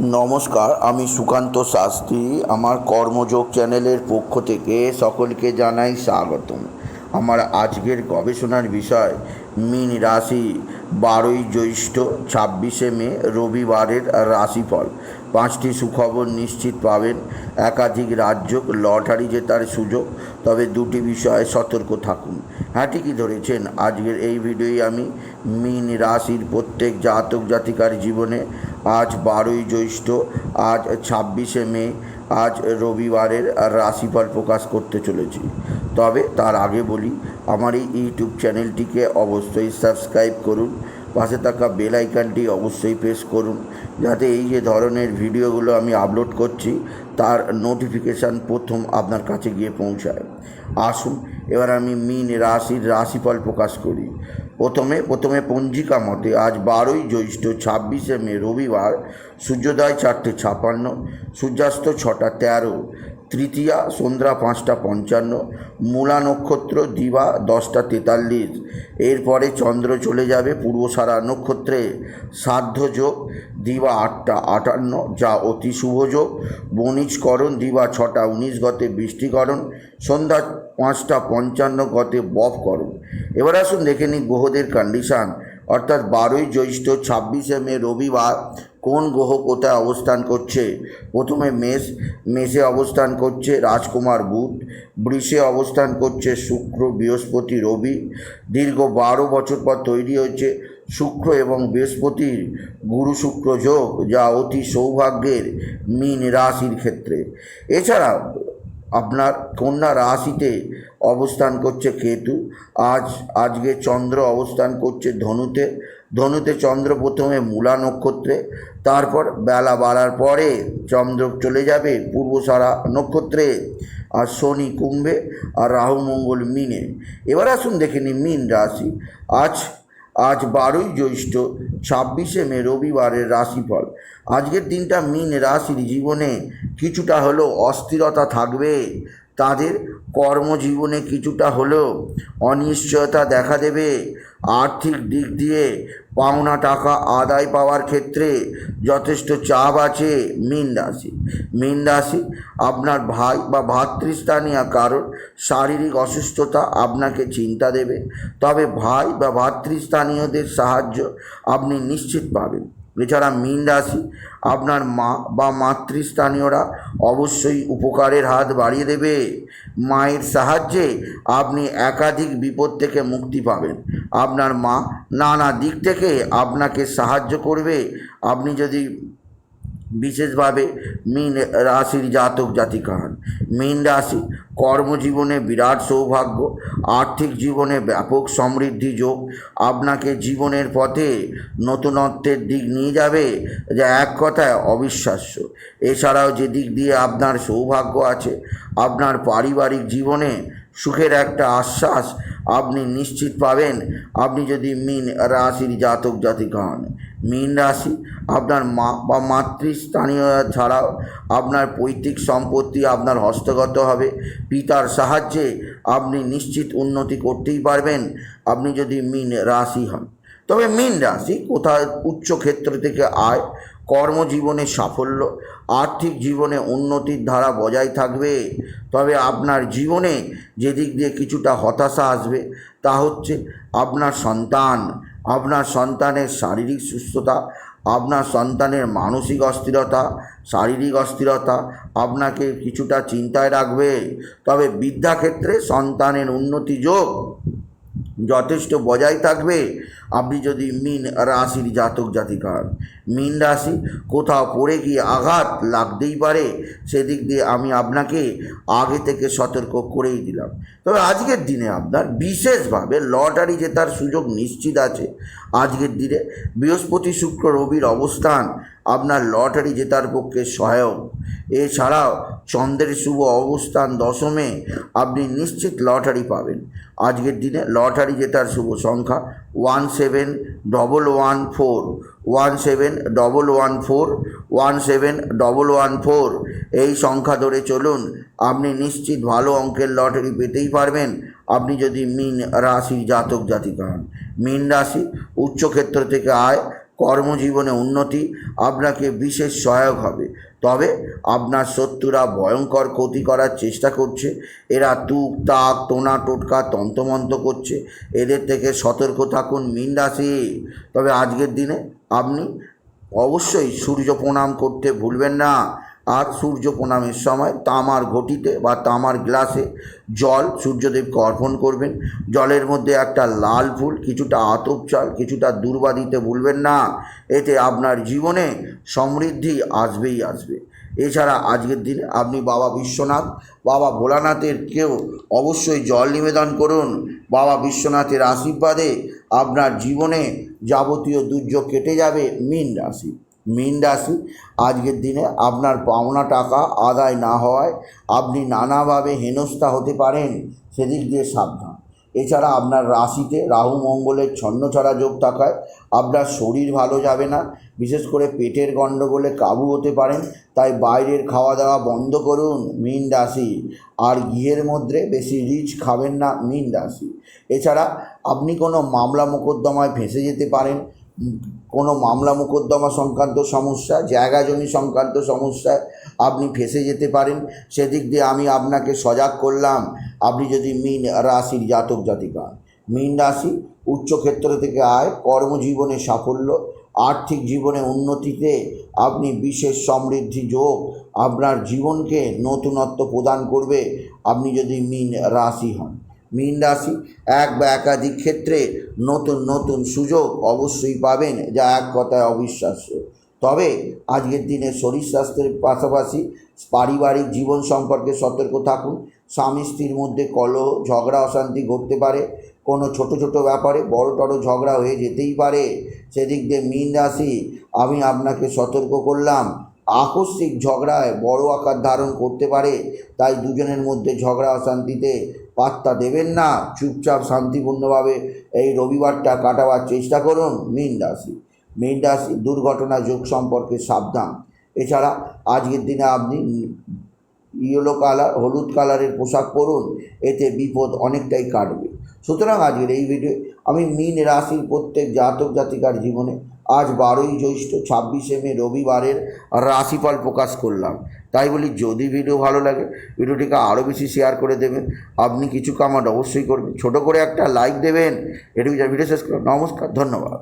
নমস্কার, আমি সুকান্ত শাস্ত্রী। আমার কর্মযোগ চ্যানেলের পক্ষ থেকে সকলকে জানাই স্বাগতম। আমার আজকের গবেষণার বিষয়, মীন রাশি, বারোই জ্যৈষ্ঠ, ছাব্বিশে মে, রবিবারের রাশিফল। পাঁচটি সুখবর নিশ্চিত পাবেন। একাধিক রাজ্য লটারি জেতার সুযোগ, তবে দুটি বিষয়ে সতর্ক থাকুন। হ্যাঁ ঠিকই ধরেছেন? আজকের এই ভিডিওই আমি মীন রাশির প্রত্যেক জাতক জাতিকার জীবনে আজ বারোই জ্যৈষ্ঠ, আজ ছাব্বিশে মে, আজ রবিবারের রাশিফল প্রকাশ করতে চলেছি। তবে তার আগে বলি, আমার এই ইউটিউব চ্যানেলটিকে অবশ্যই সাবস্ক্রাইব করুন পাশে থাকা বেল আইকনটি অবশ্যই প্রেস করুন। যাতে এই যে ধরনের ভিডিওগুলো আমি আপলোড করছি, তার নোটিফিকেশান প্রথম আপনার কাছে গিয়ে পৌঁছায়। আসুন, এবার আমি মিন রাশির রাশিফল প্রকাশ করি। প্রথমে প্রথমে পঞ্জিকা মতে আজ বারোই জ্যৈষ্ঠ ছাব্বিশে মে রবিবার, সূর্যোদয় চারটে ছাপান্ন, সূর্যাস্ত ছটা তেরো তৃতীয়া, সন্ধ্যা পাঁচটা পঞ্চান্ন, মূলা নক্ষত্র, দিবা দশটা তেতাল্লিশ। এরপরে চন্দ্র চলে যাবে পূর্বসারা নক্ষত্রে। সাধ্য যোগ, দিবা আটটা আটান্ন, যা অতি শুভ যোগ। বণিজকরণ, দিবা ছটা উনিশ গতে বৃষ্টিকরণ, সন্ধ্যা পাঁচটা পঞ্চান্ন গতে বফকরণ এবার আসুন দেখে নিই গ্রহদের কন্ডিশান অর্থাৎ বারোই জ্যৈষ্ঠ, ছাব্বিশে মে, রবিবার কোন গ্রহ কোথায় অবস্থান করছে? প্রথমে মেষ, মেষে অবস্থান করছে রাজকুমার বুধ, বৃষে অবস্থান করছে শুক্র, বৃহস্পতি, রবি। দীর্ঘ বারো বছর পর তৈরি হয়েছে শুক্র এবং বৃহস্পতির গুরু শুক্র যোগ, যা অতি সৌভাগ্যের মীন রাশির ক্ষেত্রে। এছাড়া আপনার কন্যা রাশিতে অবস্থান করছে কেতু। আজ, আজকে চন্দ্র অবস্থান করছে ধনুতে। ধনুতে চন্দ্র প্রথমে মূলা নক্ষত্রে, তারপর বেলা বাড়ার পরে চন্দ্র চলে যাবে পূর্বসারা নক্ষত্রে, আর শনি কুম্ভে, আর রাহু মঙ্গল মিনে। এবার আসুন দেখে নিই মিন রাশি। আজ আজ বারোই জ্যৈষ্ঠ, ছাব্বিশে মে, রবিবারের রাশিফল। আজকের দিনটা মিন রাশির জীবনে কিছুটা হলেও অস্থিরতা থাকবে। তাদের কর্মজীবনে কিছুটা হলেও অনিশ্চয়তা দেখা দেবে। আর্থিক দিক দিয়ে পাওনা টাকা আদায় পাওয়ার ক্ষেত্রে যথেষ্ট চাপ আছে মীন রাশি। মীন রাশি আপনার ভাই বা ভাতৃস্থানীয় কারোর শারীরিক অসুস্থতা আপনাকে চিন্তা দেবে। তবে ভাই বা ভাতৃস্থানীয়দের সাহায্য আপনি নিশ্চিত পাবেন। এছাড়া মীন রাশি, আপনার মা বা মাতৃস্থানীয়রা অবশ্যই উপকারের হাত বাড়িয়ে দেবে। মায়ের সাহায্যে আপনি একাধিক বিপদ থেকে মুক্তি পাবেন। আপনার মা নানা দিক থেকে আপনাকে সাহায্য করবে। আপনি যদি বিশেষভাবে মীন রাশির জাতক জাতিকা হন মীন রাশি কর্মজীবনে বিরাট সৌভাগ্য, আর্থিক জীবনে ব্যাপক সমৃদ্ধি যোগ, আপনাকে জীবনের পথে নতুনত্বের দিক নিয়ে যাবে যা এক কথায় অবিশ্বাস্য। এছাড়াও যে দিক দিয়ে আপনার সৌভাগ্য আছে, আপনার পারিবারিক জীবনে সুখের একটা আশ্বাস আপনি নিশ্চিত পাবেন। আপনি যদি মীন রাশির জাতক জাতিকা হন মীন রাশি। আপনার মা বা মাতৃস্থানীয় ছাড়াও আপনার পৈতৃক সম্পত্তি আপনার হস্তগত হবে। পিতার সাহায্যে আপনি নিশ্চিত উন্নতি করতেই পারবেন। আপনি যদি মীন রাশি হন। তবে মীন রাশি কোথায় উচ্চ ক্ষেত্র থেকে আয়, কর্মজীবনে সাফল্য, আর্থিক জীবনে উন্নতির ধারা বজায় থাকবে। তবে আপনার জীবনে যে দিক দিয়ে কিছুটা হতাশা আসবে, তা হচ্ছে আপনার সন্তান। আপনার সন্তানের শারীরিক সুস্থতা, আপনার সন্তানের মানসিক অস্থিরতা, শারীরিক অস্থিরতা আপনাকে কিছুটা চিন্তায় রাখবে। তবে বিদ্যাক্ষেত্রে সন্তানের উন্নতি যোগ যথেষ্ট বজায় থাকবে। আপনি যদি মিন রাশির জাতক জাতিকা হন মিন রাশি, কোথাও পড়ে গিয়ে আঘাত লাগতেই পারে, সেদিক দিয়ে আমি আপনাকে আগে থেকে সতর্ক করেই দিলাম। তবে আজকের দিনে আপনার বিশেষভাবে লটারি জেতার সুযোগ নিশ্চিত আছে। আজকের দিনে বৃহস্পতি শুক্র রবির অবস্থান আপনার লটারি জেতার পক্ষে সহায়ক। এছাড়াও চন্দ্রের শুভ অবস্থান দশমে আপনি নিশ্চিত লটারি পাবেন। আজকের দিনে লটারি জেতার শুভ সংখ্যা one seven double one four, one seven double one four, one seven double one four. এই সংখ্যা ধরে চলুন, আপনি নিশ্চিত ভালো অঙ্কের লটারি পেতেই পারবেন। আপনি যদি মিন রাশি জাতক জাতিকা হন, মিন রাশি উচ্চক্ষেত্র থেকে আয় কর্মজীবনে উন্নতি, আপনাকে বিশেষ সহায়ক হবে। তবে আপনার শত্রুরা ভয়ঙ্কর ক্ষতি করার চেষ্টা করছে। এরা তুক, তাক তোনা টোটকা তন্তমন্ত করছে। এদের থেকে সতর্ক থাকুন মিন রাশি। তবে আজকের দিনে আপনি অবশ্যই সূর্য প্রণাম করতে ভুলবেন না। আর সূর্য প্রণামের সময় তামার ঘটিতে বা তামার গ্লাসে জল সূর্যদেবকে অর্পণ করবেন। জলের মধ্যে একটা লাল ফুল, কিছুটা আতপ চাল, কিছুটা দূর্বা দিতে ভুলবেন না। এতে আপনার জীবনে সমৃদ্ধি আসবেই আসবে। এছাড়া আজকের দিনে আপনি বাবা বিশ্বনাথ, বাবা ভোলানাথের কেউ অবশ্যই জল নিবেদন করুন। বাবা বিশ্বনাথের আশীর্বাদে আপনার জীবনে যাবতীয় দুর্যোগ কেটে যাবে, মীন রাশি। মীন রাশি। আজকের দিনে আপনার পাওনা টাকা আদায় না হওয়ায় আপনি নানাভাবে হেনস্থা হতে পারেন, সেদিক দিয়ে সাবধান। এছাড়া আপনার রাশিতে রাহু, মঙ্গলের ছন্নছাড়া যোগ থাকায় আপনার শরীর ভালো যাবে না। বিশেষ করে পেটের গণ্ডগোলে কাবু হতে পারেন, তাই বাইরের খাওয়া দাওয়া বন্ধ করুন মীন রাশি। আর গৃহের মধ্যে বেশি রিচ খাবেন না মীন রাশি। এছাড়া আপনি কোনো মামলা মোকদ্দমায় ফেঁসে যেতে পারেন কোনো মামলা মোকদ্দমা সংক্রান্ত সমস্যা, জায়গা জমি সংক্রান্ত সমস্যায় আপনি ফেসে যেতে পারেন সেদিক দিয়ে আমি আপনাকে সজাগ করলাম, আপনি যদি মিন রাশির জাতক জাতিকা। মীন রাশি উচ্চক্ষেত্র থেকে আয়, কর্মজীবনে সাফল্য, আর্থিক জীবনে উন্নতিতে আপনি বিশেষ সমৃদ্ধি যোগ, আপনার জীবনকে নতুনত্ব প্রদান করবে, আপনি যদি মিন রাশি হন মীন রাশি, এক বা একাধিক ক্ষেত্রে নতুন নতুন সুযোগ অবশ্যই পাবেন, যা এক কথায় অবিশ্বাস্য। তবে আজকের দিনে শরীর স্বাস্থ্যের পাশাপাশি পারিবারিক জীবন সম্পর্কে সতর্ক থাকুন। স্বামী স্ত্রীর মধ্যে কলহ, ঝগড়া, অশান্তি ঘটতে পারে। কোনো ছোট ছোট ব্যাপারে বড় টড়ো ঝগড়া হয়ে যেতেই পারে। সেদিক দিয়ে মীন রাশি, আমি আপনাকে সতর্ক করলাম, আকস্মিক ঝগড়ায় বড় আকার ধারণ করতে পারে। তাই দুজনের মধ্যে ঝগড়া, অশান্তিতে পাত্তা দেবেন না। চুপচাপ শান্তিপূর্ণভাবে এই রবিবারটা কাটাবার চেষ্টা করুন, মীন রাশি। মীন রাশি দুর্ঘটনা যোগ সম্পর্কে সাবধান। এছাড়া আজকের দিনে আপনি ইয়েলো কালার, হলুদ কালারের পোশাক পরুন, এতে বিপদ অনেকটাই কাটবে। সুতরাং আজকের এই ভিডিও আমি মীন রাশির প্রত্যেক জাতক জাতিকার জীবনে আজ বারোই জ্যৈষ্ঠ ছাব্বিশে মে রবিবারের রাশিফল প্রকাশ করলাম। তাই বলি যদি ভিডিও ভালো লাগে, ভিডিওটিকে আরও বেশি শেয়ার করে দেবেন। আপনি কিছু কামাট অবশ্যই করবেন। ছোট করে একটা লাইক দেবেন। এটুকু ভিডিও শেষ করুন নমস্কার, ধন্যবাদ।